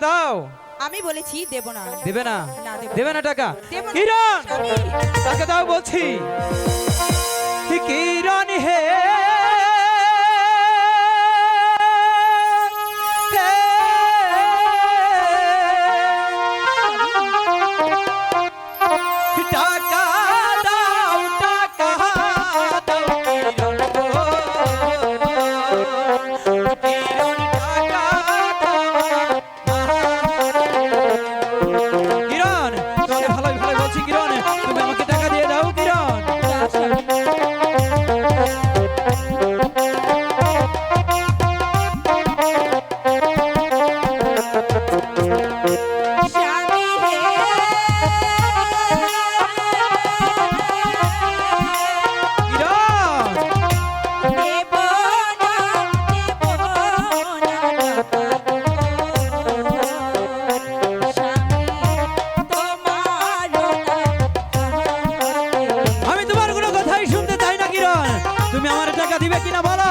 দাও। আমি বলেছি দেব না। দেবে না? দেবে না। টাকা? কিরণ টাকা দাও বলছি। কিরণ হে। Oh আমার টাকা দিবে কিনা বলো?